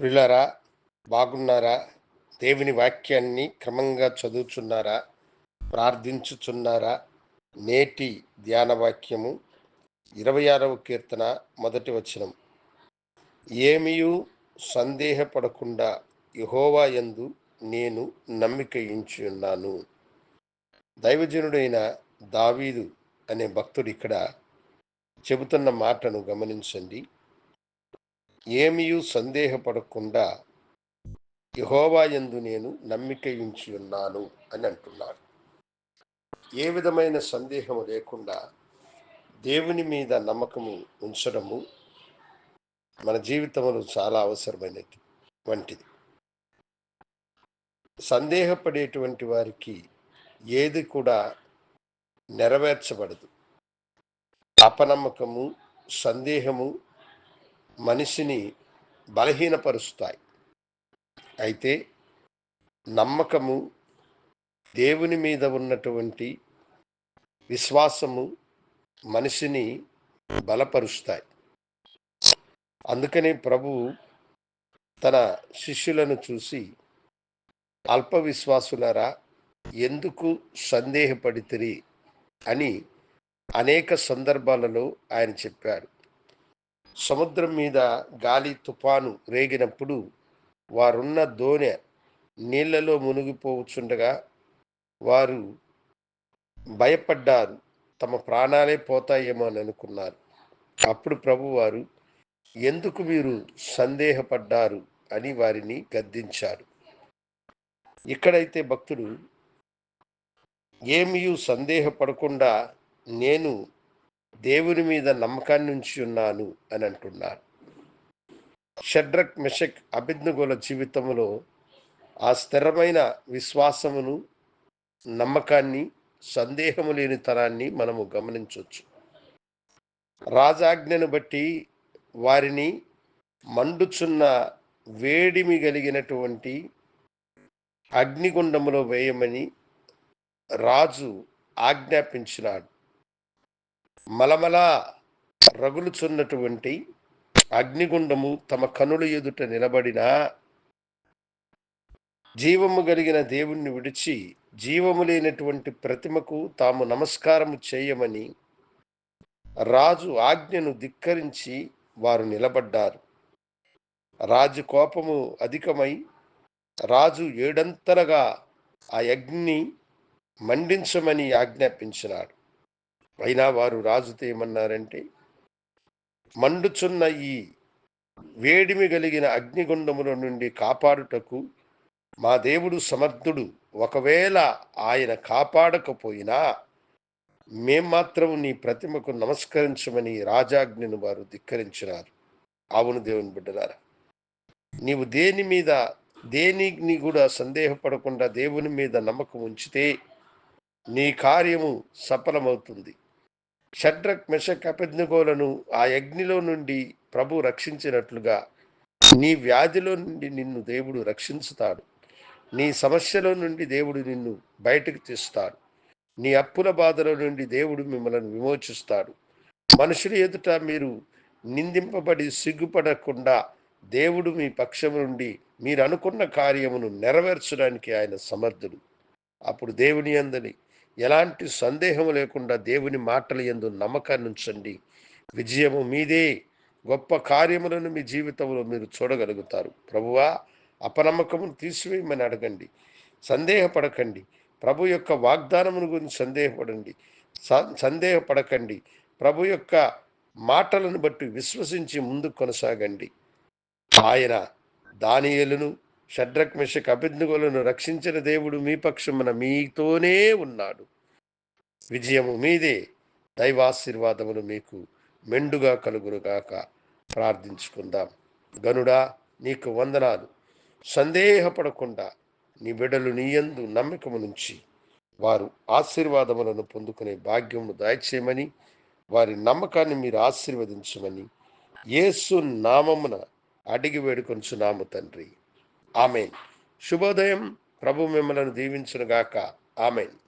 ప్రిలరా బాగున్నారా? దేవుని వాక్యాన్ని క్రమంగా చదువుచున్నారా? ప్రార్థించుచున్నారా? నేటి ధ్యాన వాక్యము ఇరవై ఆరవ కీర్తన మొదటి వచనం. ఏమియు సందేహపడకుండా యహోవా ఎందు నేను నమ్మిక ఉన్నాను. దైవజనుడైన దావీదు అనే భక్తుడు ఇక్కడ చెబుతున్న మాటను గమనించండి. ఏమియు సందేహపడకుండా యహోవాయందు నేను నమ్మిక ఉంచి ఉన్నాను అని అంటున్నాడు. ఏ విధమైన సందేహము లేకుండా దేవుని మీద నమ్మకము ఉంచడము మన జీవితంలో చాలా అవసరమైనది వంటిది. సందేహపడేటువంటి వారికి ఏది కూడా నెరవేర్చబడదు. అపనమ్మకము సందేహము మనిషిని బలహీనపరుస్తాయి. అయితే నమ్మకము దేవుని మీద ఉన్నటువంటి విశ్వాసము మనిషిని బలపరుస్తాయి. అందుకనే ప్రభు తన శిష్యులను చూసి అల్ప విశ్వాసులారా ఎందుకు సందేహపడితిరి? అని అనేక సందర్భాలలో ఆయన చెప్పారు సముద్రం మీద గాలి తుఫాను రేగినప్పుడు వారున్న దోణె నీళ్ళలో మునిగిపోవచ్చుండగా వారు భయపడ్డారు. తమ ప్రాణాలే పోతాయేమో అని అనుకున్నారు. అప్పుడు ప్రభువారు ఎందుకు మీరు సందేహపడ్డారు? అని వారిని గద్దించారు. ఇక్కడైతే భక్తుడు ఏమీ సందేహపడకుండా నేను దేవుని మీద నమ్మకాన్ని ఉంచి ఉన్నాను అని అంటున్నారు షడ్రక్ మెషక్ అభిజ్ఞగుల జీవితంలో ఆ స్థిరమైన విశ్వాసమును నమ్మకాన్ని సందేహము లేని తనాన్ని మనము గమనించవచ్చు రాజాజ్ఞను బట్టి వారిని మండుచున్న వేడిమి కలిగినటువంటి అగ్నిగుండములో వేయమని రాజు ఆజ్ఞాపించినాడు. మలమల రగులుచున్నటువంటి అగ్నిగుండము తమ కనుల ఎదుట నిలబడిన జీవము కలిగిన దేవుణ్ణి విడిచి జీవము లేనటువంటి ప్రతిమకు తాము నమస్కారము చేయమని రాజు ఆజ్ఞను ధిక్కరించి వారు నిలబడ్డారు. రాజు కోపము అధికమై రాజు ఏడంతరగా ఆ అగ్ని మండించమని ఆజ్ఞాపించినాడు. అయినా వారు రాజుతో ఏమన్నారంటే మండుచున్న ఈ వేడిమి కలిగిన అగ్నిగుండముల నుండి కాపాడుటకు మా దేవుడు సమర్థుడు. ఒకవేళ ఆయన కాపాడకపోయినా మేం మాత్రం నీ ప్రతిమకు నమస్కరించమని రాజాజ్ఞను వారు ధిక్కరించినారు. అవును దేవుని బిడ్డలారా నీవు దేని మీద దేనిని కూడా సందేహపడకుండా దేవుని మీద నమ్మకం ఉంచితే నీ కార్యము సఫలమవుతుంది. షడ్రక్ మెషక్ అపెజ్ఞగోలను ఆ అగ్నిలో నుండి ప్రభు రక్షించినట్లుగా నీ వ్యాధిలో నుండి నిన్ను దేవుడు రక్షించుతాడు. నీ సమస్యలో నుండి దేవుడు నిన్ను బయటకు తీస్తాడు. నీ అప్పుల బాధల నుండి దేవుడు మిమ్మల్ని విమోచిస్తాడు. మనుషుల ఎదుట మీరు నిందింపబడి సిగ్గుపడకుండా దేవుడు మీ పక్షం నుండి మీరు అనుకున్న కార్యమును నెరవేర్చడానికి ఆయన సమర్థుడు. అప్పుడు దేవుని అందని ఎలాంటి సందేహం లేకుండా దేవుని మాటల ఎందు నమ్మకాన్ని ఉంచండి. విజయము మీదే. గొప్ప కార్యములను మీ జీవితంలో మీరు చూడగలుగుతారు. ప్రభువా అపనమ్మకమును తీసివేయమని అడగండి. సందేహపడకండి. ప్రభు యొక్క వాగ్దానమును గురించి సందేహపడండి. సందేహపడకండి. ప్రభు యొక్క మాటలను బట్టి విశ్వసించి ముందు కొనసాగండి. ఆయన దానియలను షడ్రక్ మెషక్ అభిజ్ఞులను రక్షించిన దేవుడు మీ పక్షమున మీతోనే ఉన్నాడు. విజయము మీదే. దైవాశీర్వాదములు మీకు మెండుగా కలుగురుగాక ప్రార్థించుకుందాం. గనుడా నీకు వందనాలు. సందేహపడకుండా నీ బిడ్డలు నీయందు నమ్మకము నుంచి వారు ఆశీర్వాదములను పొందుకునే భాగ్యమును దయచేయమని వారి నమ్మకాన్ని మీరు ఆశీర్వదించమని యేసు నామమున అడిగి వేడుకొంచున్నాము తండ్రి. ఆమెన్. శుభోదయం. ప్రభు మిమ్మలను దీవించునుగాక. ఆమెన్.